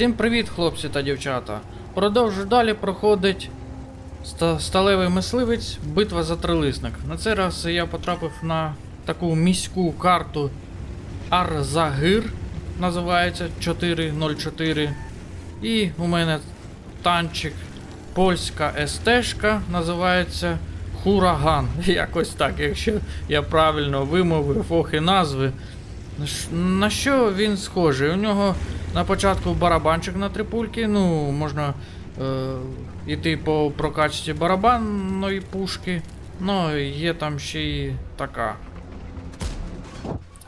Всім привіт, хлопці та дівчата. Продовжу далі проходить ста- сталевий мисливець битва за трилисник. На цей раз я потрапив на таку міську карту Арзагир, називається 404. І у мене танчик польська СТшка, називається Хураган. Якось так, якщо я правильно вимовив ох і назви. На що він схожий? У нього на початку барабанчик на три пульки, ну, можна е, йти по прокачці барабанної пушки. Ну, є там ще й така.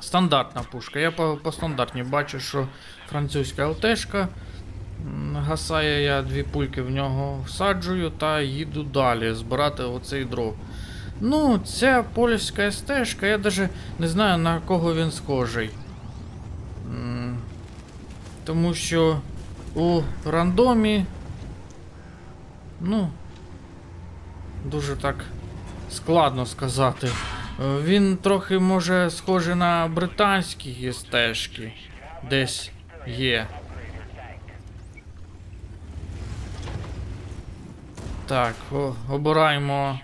Стандартна пушка. Я по, по стандартній бачу, що французька ЛТшка. Гасає я дві пульки в нього всаджую та їду далі збирати оцей дроп. Ну, ця польська СТшка, я навіть не знаю на кого він схожий. Тому що у рандомі. Ну. Дуже так складно сказати. Е, Він трохи може схожий на британські стежки. Десь є. Так, о, обираємо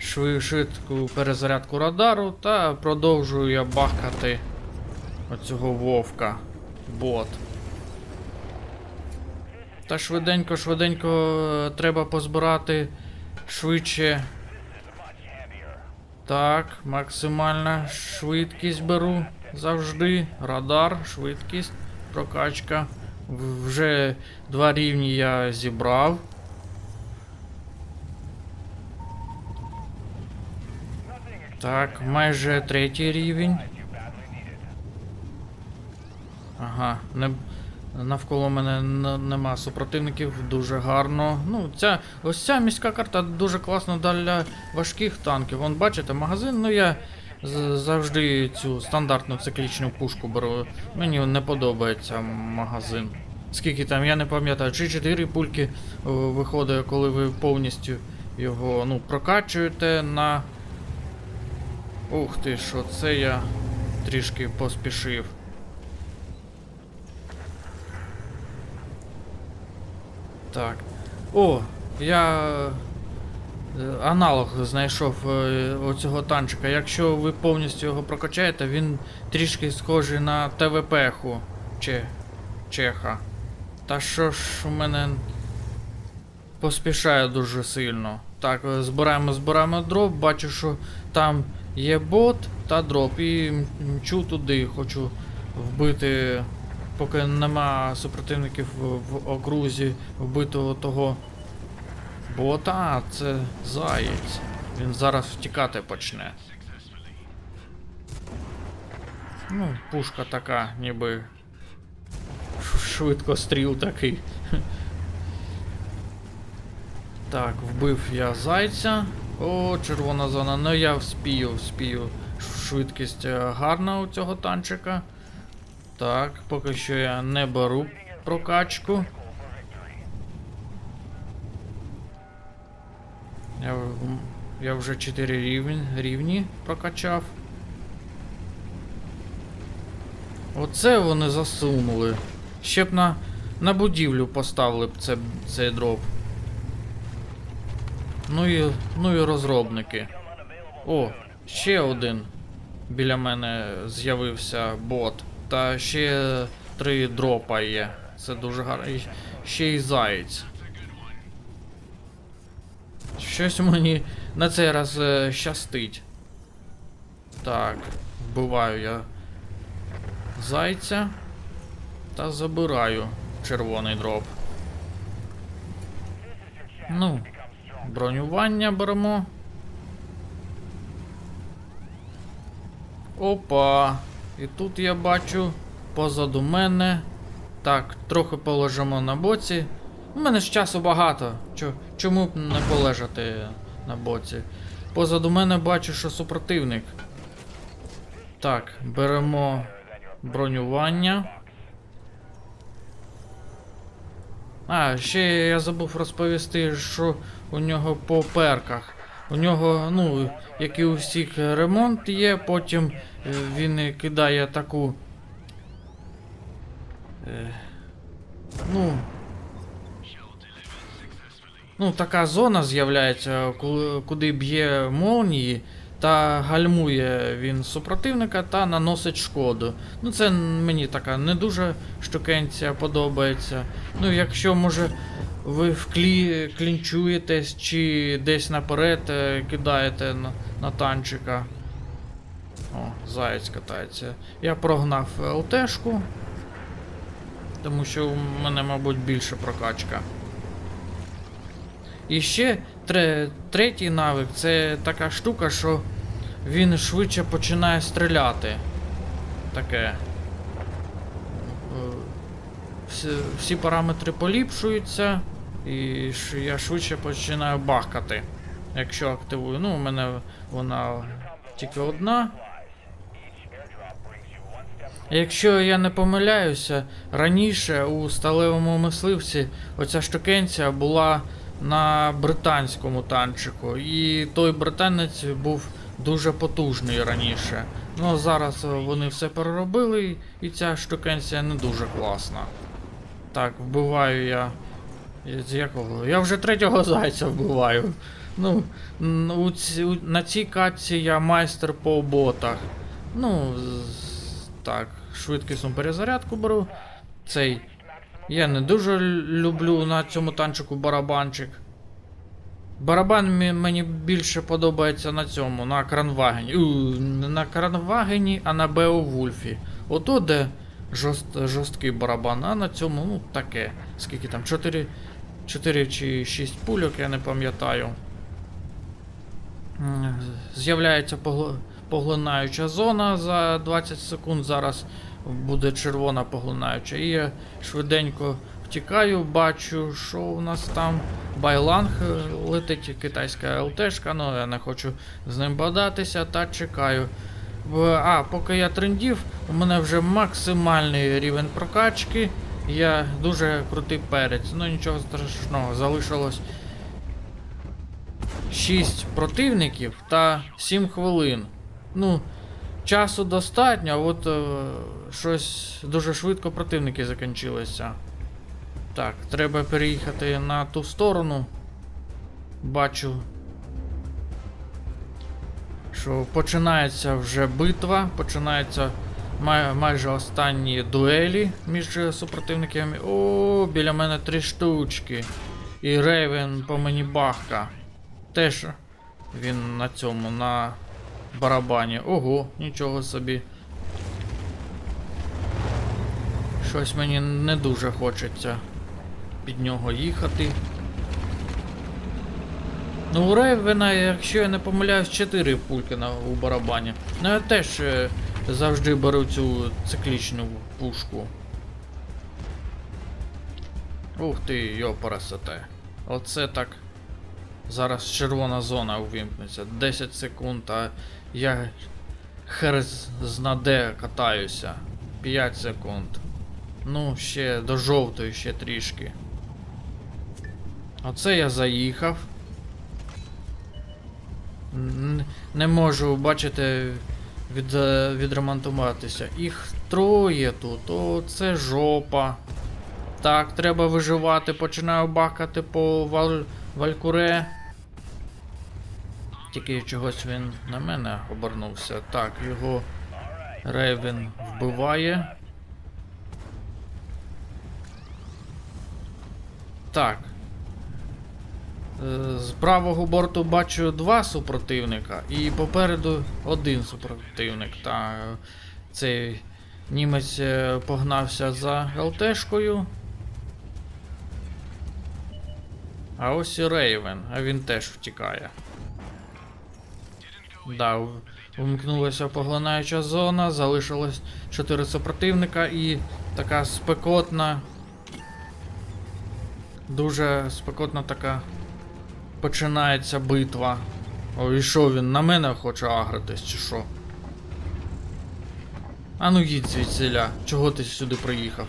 шви- швидку перезарядку радару та продовжую я бахати оцього вовка. Бот. Та швиденько, швиденько е, треба позбирати швидше. Так, максимальна швидкість беру завжди. Радар, швидкість, прокачка. Вже два рівні я зібрав. Так, майже третій рівень. Ага, не, навколо мене нема супротивників, дуже гарно. Ну, ця, ось ця міська карта дуже класна для важких танків. Вон, бачите, магазин, ну я завжди цю стандартну циклічну пушку беру. Мені не подобається магазин. Скільки там, я не пам'ятаю, чи 4 пульки виходить, коли ви повністю його ну, прокачуєте на. Ух ти, що це я трішки поспішив. Так. О, я е, аналог знайшов е, оцього танчика. Якщо ви повністю його прокачаєте, він трішки схожий на ТВП-ху Че... Чеха. Та що ж у мене поспішає дуже сильно. Так, е, збираємо, збираємо дроп, бачу, що там є бот та дроп. І мчу туди, хочу вбити поки нема супротивників в, окрузі вбитого того бота, це заєць. Він зараз втікати почне. Ну, пушка така, ніби ш- швидкостріл такий. Так, вбив я зайця. О, червона зона. Ну я вспію, вспію. Швидкість е, гарна у цього танчика. Так, поки що я не беру прокачку. Я, я вже 4 рівні, рівні прокачав. Оце вони засунули. Ще б на, на будівлю поставили б це, цей дроп. Ну і, ну і розробники. О, ще один біля мене з'явився бот. Та ще три дропа є. Це дуже гарно. Ще й заєць. Щось мені на цей раз е, щастить. Так, вбиваю я зайця та забираю червоний дроп. Ну, бронювання беремо. Опа. І тут я бачу позаду мене. Так, трохи полежимо на боці. У мене ж часу багато. Чо, чому б не полежати на боці? Позаду мене бачу, що супротивник. Так, беремо бронювання. А, ще я забув розповісти, що у нього по перках. У нього, ну, як і у всіх ремонт є, потім е, він кидає таку Е, ну. Ну, така зона з'являється, куди б'є молнії та гальмує він супротивника та наносить шкоду. Ну, це мені така не дуже штукенція подобається. Ну, якщо може ви вклі... клінчуєтесь чи десь наперед е, кидаєте на, на танчика. О, заєць катається. Я прогнав ЛТшку, тому що у мене, мабуть, більше прокачка. І ще тре, третій навик це така штука, що він швидше починає стріляти. Таке. Е, всі параметри поліпшуються, і я швидше починаю бахкати. Якщо активую. Ну, у мене вона тільки одна. Якщо я не помиляюся, раніше у сталевому мисливці оця штукенція була на британському танчику, і той британець був дуже потужний раніше. Ну а зараз вони все переробили, і ця штукенція не дуже класна. Так, вбиваю я. З якого? Я вже третього зайця вбиваю. Ну, у ці, на цій катці я майстер по ботах. Ну, з- так, швидкісну перезарядку беру. Цей. Я не дуже люблю на цьому танчику барабанчик. Барабан мені більше подобається на цьому, на кранвагені. У, не на кранвагені, а на Беовульфі. Ото де жорст, жорсткий барабан, а на цьому, ну, таке. Скільки там? 4, 4 чи 6 пульок, я не пам'ятаю. З'являється поглинаюча зона за 20 секунд. Зараз буде червона поглинаюча. І я швиденько втікаю, бачу, що у нас там. Байланг е, летить китайська ЛТшка, ну я не хочу з ним бадатися та чекаю. А, поки я трендів, у мене вже максимальний рівень прокачки. Я дуже крутий перець. Ну нічого страшного, залишилось 6 противників та 7 хвилин. Ну, часу достатньо, а от е, щось дуже швидко противники закінчилися. Так, треба переїхати на ту сторону. Бачу, що починається вже битва, починаються май- майже останні дуелі між супротивниками. О, біля мене три штучки. І Рейвен по мені бахка. Теж він на цьому, на барабані. Ого, нічого собі. Щось мені не дуже хочеться під нього їхати. Ну, у Рейвена, якщо я не помиляюсь, 4 пульки на, у барабані. Ну я теж е, завжди беру цю циклічну пушку. Ух ти, йопарасоте. Оце так. Зараз червона зона увімкнеться. 10 секунд, а я хер знаде катаюся. 5 секунд. Ну, ще до жовтої ще трішки. Оце я заїхав. Не можу, бачите, від, е, відремонтуватися. Їх троє тут, о, це жопа. Так, треба виживати, починаю бахати по валь... валькуре. Тільки чогось він на мене обернувся. Так, його Рейвен вбиває. Так. Е, З правого борту бачу два супротивника, і попереду один супротивник. Та е, цей німець е, погнався за ЛТшкою. А ось і Рейвен, а він теж втікає. Да, увімкнулася поглинаюча зона, залишилось 4 супротивника і така спекотна. Дуже спекотна така починається битва. О, і що він на мене хоче агритись, чи що? А ну їдь звідсіля, чого ти сюди приїхав?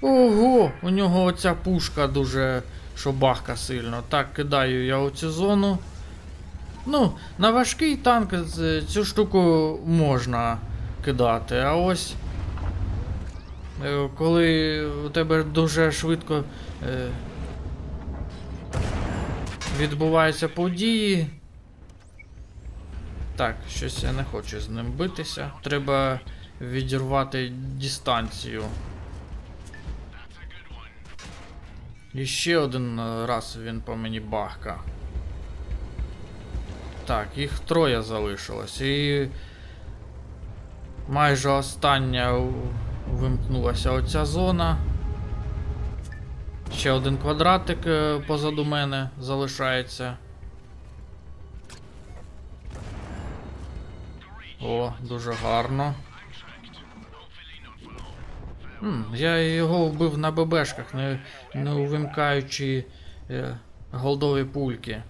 Ого, у нього оця пушка дуже шобахка сильно. Так, кидаю я оцю зону. Ну, на важкий танк цю штуку можна кидати, а ось Е, Коли у тебе дуже швидко е, відбуваються події. Так, щось я не хочу з ним битися. Треба відірвати дистанцію. І ще один е, раз він по мені бахка. Так, їх троє залишилось. І майже остання вимкнулася оця зона. Ще один квадратик е, позаду мене залишається. О, дуже гарно. М, я його вбив на ББшках, не, не увімкаючи е, голдові пульки.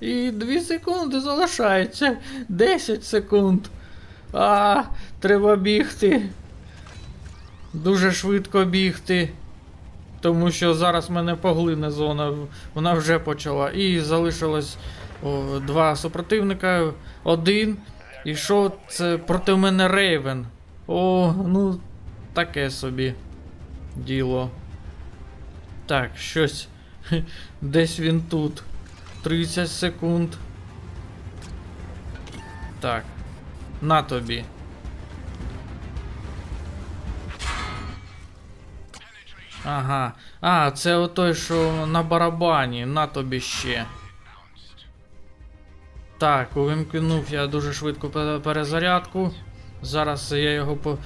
І 2 секунди залишається. 10 секунд. А, треба бігти. Дуже швидко бігти. Тому що зараз мене поглине зона. Вона вже почала. І залишилось о, два супротивника. Один. І що це проти мене Рейвен. О, ну таке собі діло. Так, щось. Десь він тут. 30 секунд. Так. На тобі. Ага. А, це отой, що на барабані. На тобі ще. Так, увімкнув я дуже швидко перезарядку. Зараз я його по...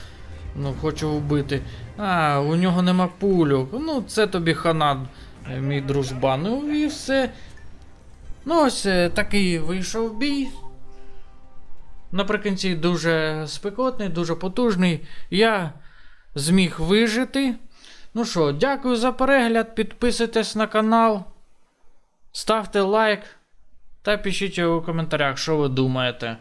ну, хочу вбити. А, у нього нема пульок. Ну, це тобі хана, е, мій дружба. Ну і все. Ну, ось е, такий вийшов бій. Наприкінці дуже спекотний, дуже потужний. Я зміг вижити. Ну що, дякую за перегляд. Підписуйтесь на канал, ставте лайк та пишіть у коментарях, що ви думаєте.